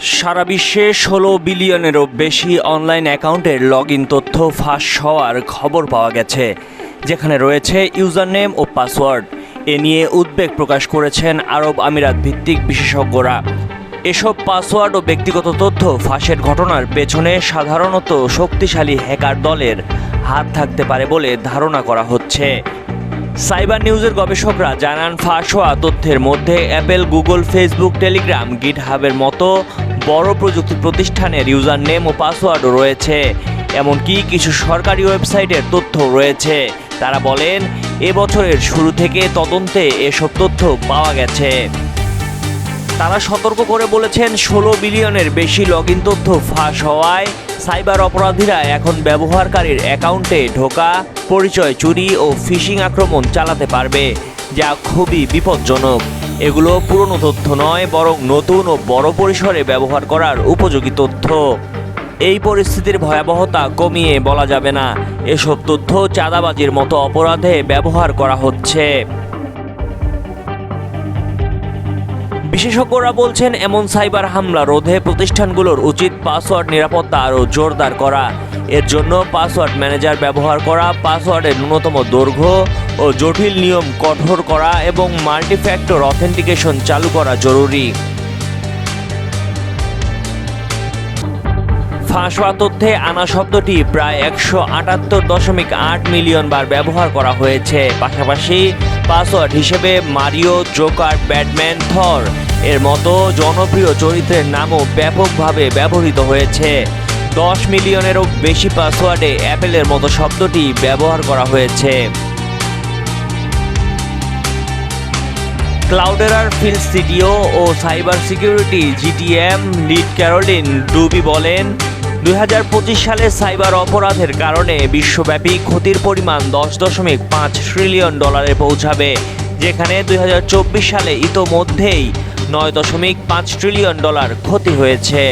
সারা বিশ্বে ষোলো বিলিয়নেরও বেশি অনলাইন অ্যাকাউন্টের লগ ইন তথ্য ফাঁস হওয়ার খবর পাওয়া গেছে, যেখানে রয়েছে ইউজার নেম ও পাসওয়ার্ড। এ নিয়ে উদ্বেগ প্রকাশ করেছেন আরব আমিরাত ভিত্তিক বিশেষজ্ঞরা। এসব পাসওয়ার্ড ও ব্যক্তিগত তথ্য ফাঁসের ঘটনার পেছনে সাধারণত শক্তিশালী হ্যাকার দলের হাত থাকতে পারে বলে ধারণা করা হচ্ছে। সাইবার নিউজের গবেষকরা জানান, ফাঁস হওয়া তথ্যের মধ্যে অ্যাপেল, গুগল, ফেসবুক, টেলিগ্রাম গিট হাবের মতো বড় প্রযুক্তি প্রতিষ্ঠানের ইউজার নেম ও পাসওয়ার্ডও রয়েছে। এমনকি কিছু সরকারি ওয়েবসাইটের তথ্য রয়েছে। তারা বলেন, এবছরের শুরু থেকে তদন্তে এসব তথ্য পাওয়া গেছে। তারা সতর্ক করে বলেছেন, ষোলো বিলিয়নের বেশি লগ ইন তথ্য ফাঁস হওয়ায় সাইবার অপরাধীরা এখন ব্যবহারকারীর অ্যাকাউন্টে ঢোকা, পরিচয় চুরি ও ফিশিং আক্রমণ চালাতে পারবে, যা খুবই বিপজ্জনক। এগুলো পুরনো তথ্য নয়, বরং নতুন ও বড় পরিসরে ব্যবহার করার উপযোগী তথ্য। এই পরিস্থিতির ভয়াবহতা কমিয়ে বলা যাবে না। এসব তথ্য চাঁদাবাজির মতো অপরাধে ব্যবহার করা হচ্ছে। বিশেষজ্ঞরা বলছেন, এমন সাইবার হামলা রোধে প্রতিষ্ঠানগুলোর উচিত পাসওয়ার্ড নিরাপত্তা আরও জোরদার করা। এর জন্য পাসওয়ার্ড ম্যানেজার ব্যবহার করা, পাসওয়ার্ডের ন্যূনতম দৈর্ঘ্য ও জটিল নিয়ম কঠোর করা এবং মাল্টিফ্যাক্টর অথেন্টিকেশন চালু করা জরুরি। ফাঁস হওয়া তথ্যে আনা শব্দটি প্রায় একশো আটাত্তর দশমিক আট মিলিয়ন বার ব্যবহার করা হয়েছে। পাশাপাশি পাসওয়ার্ড হিসেবে মারিও, জোকার, ব্যাটম্যান, থর এর মতো জনপ্রিয় চরিত্রের নামও ব্যাপকভাবে ব্যবহৃত হয়েছে। দশ মিলিয়নেরও বেশি পাসওয়ার্ডে অ্যাপেলের মতো শব্দটি ব্যবহার করা হয়েছে। ক্লাউডেরার ফিল্ড সিডিও ও cyber security, GTM, lead Caroline, ডুবি বলেন দুই হাজার পঁচিশ সালে সাইবার অপরাধের কারণে বিশ্বব্যাপী ক্ষতির পরিমাণ দশ দশমিক পাঁচ ট্রিলিয়ন ডলারে পৌঁছাবে, যেখানে দুই হাজার চব্বিশ সালে ইতোমধ্যেই নয় দশমিক পাঁচ ট্রিলিয়ন ডলার ক্ষতি হয়েছে।